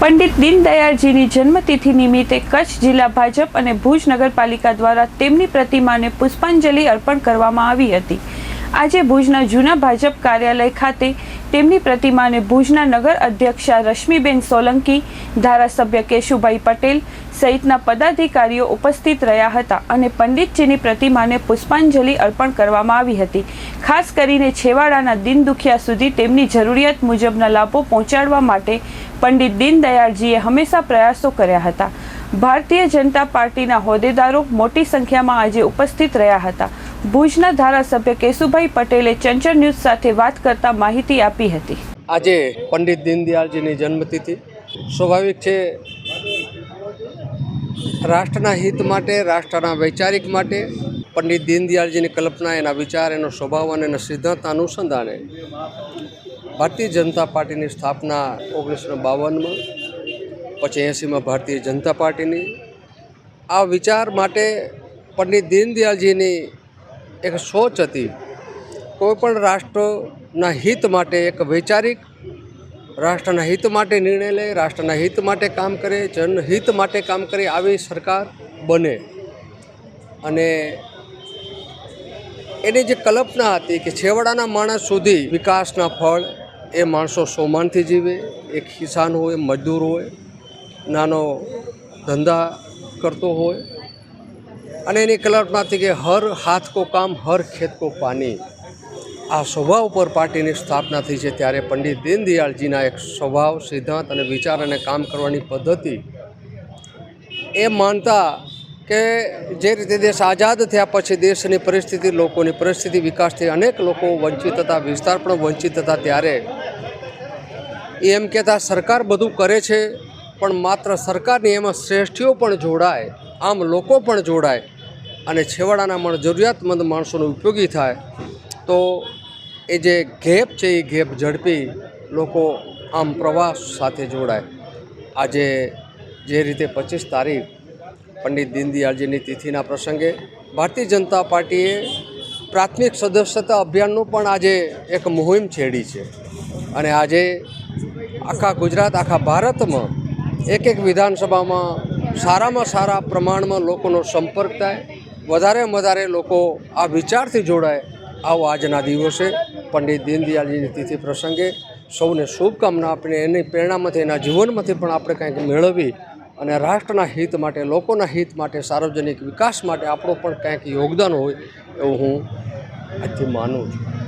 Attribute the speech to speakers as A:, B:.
A: પંડિત દીનદયાળજીની જન્મતિથિ નિમિત્તે કચ્છ જિલ્લા ભાજપ અને ભુજ નગરપાલિકા દ્વારા તેમની પ્રતિમાને પુષ્પાંજલિ અર્પણ કરવામાં આવી હતી. આજે ભુજના જૂના ભાજપ કાર્યાલય ખાતે તેમની પ્રતિમાને ભુજના નગર અધ્યક્ષા રશ્મિબેન સોલંકી, ધારાસભ્ય કેશુભાઈ પટેલ સહિતના પદાધિકારીઓ ઉપસ્થિત રહ્યા હતા અને પંડિતજીની પ્રતિમાને પુષ્પાંજલિ અર્પણ કરવામાં આવી હતી. ખાસ કરીને છેવાડાના દિન દુખિયા સુધી તેમની જરૂરિયાત મુજબના લાભો પહોંચાડવા માટે પંડિત દીનદયાળજીએ હંમેશા પ્રયાસો કર્યા હતા. ભારતીય જનતા પાર્ટીના હોદ્દેદારો મોટી સંખ્યામાં આજે ઉપસ્થિત રહ્યા હતા. ભુજના ધારાસભ્ય કેશુભાઈ પટેલે ચંચળ ન્યૂઝ સાથે વાત કરતા માહિતી આપી હતી.
B: આજે પંડિત દીનદયાળજીની જન્મતિથિ. સ્વાભાવિક છે, રાષ્ટ્રના હિત માટે, રાષ્ટ્રના વૈચારિક માટે પંડિત દીનદયાળજીની કલ્પના, એના વિચાર, એનો સ્વભાવ અને એના સિદ્ધાંત અનુસંધાને ભારતીય જનતા પાર્ટીની સ્થાપના ઓગણીસો બાવનમાં પછી એંસીમાં ભારતીય જનતા પાર્ટીની. આ વિચાર માટે પંડિત દીનદયાળજીની એક સોચ હતી. કોઈપણ રાષ્ટ્રના હિત માટે એક વૈચારિક, રાષ્ટ્રના હિત માટે નિર્ણય લે, રાષ્ટ્રના હિત માટે કામ કરે, જનહિત માટે કામ કરે આવી સરકાર બને. અને એની જે કલ્પના હતી કે છેવાડાના માણસ સુધી વિકાસના ફળ એ માણસો સોમાનથી જીવે. એક કિસાન હોય, મજદૂર હોય નાનો ધંધા કરતો હોય અને એની કલ્પના કે હર હાથ કો કામ, હર ખેત કો પાણી આ સ્વભાવ પર પાર્ટીની સ્થાપના થઈ છે ત્યારે પંડિત દીનદયાળજીના એક સ્વભાવ, સિદ્ધાંત અને વિચાર અને કામ કરવાની પદ્ધતિ. એ માનતા કે જે રીતે દેશ આઝાદ થયા પછી દેશની પરિસ્થિતિ, લોકોની પરિસ્થિતિ, વિકાસથી અનેક લોકો વંચિત હતા, વિસ્તાર પણ વંચિત હતા ત્યારે. એમ કહેતા સરકાર બધું કરે છે પણ માત્ર સરકારની એમાં શ્રેષ્ઠીઓ પણ જોડાય, આમ લોકો પણ જોડાય અને છેવાડાના પણ જરૂરિયાતમંદ માણસોનો ઉપયોગી થાય. તો એ જે ગેપ છે, એ ગેપ ઝડપી લોકો આમ પ્રવાસ સાથે જોડાય. આજે જે રીતે પચીસ તારીખ પંડિત દીનદયાળજીની તિથિના પ્રસંગે ભારતીય જનતા પાર્ટીએ પ્રાથમિક સદસ્યતા અભિયાનનું પણ આજે એક મુહિમ છેડી છે. અને આજે આખા ગુજરાત, આખા ભારતમાં એક એક વિધાનસભામાં સારામાં સારા પ્રમાણમાં લોકોનો સંપર્ક થાય, વધારેમાં વધારે લોકો આ વિચારથી જોડાય, આવો આજના દિવસે પંડિત દીનદયાળજીની તિથિ પ્રસંગે સૌને શુભકામના આપીને એની પ્રેરણામાંથી, એના જીવનમાંથી પણ આપણે કંઈક મેળવી અને રાષ્ટ્રના હિત માટે, લોકોના હિત માટે, સાર્વજનિક વિકાસ માટે આપણું પણ કંઈક યોગદાન હોય એવું હું આજથી માનું છું.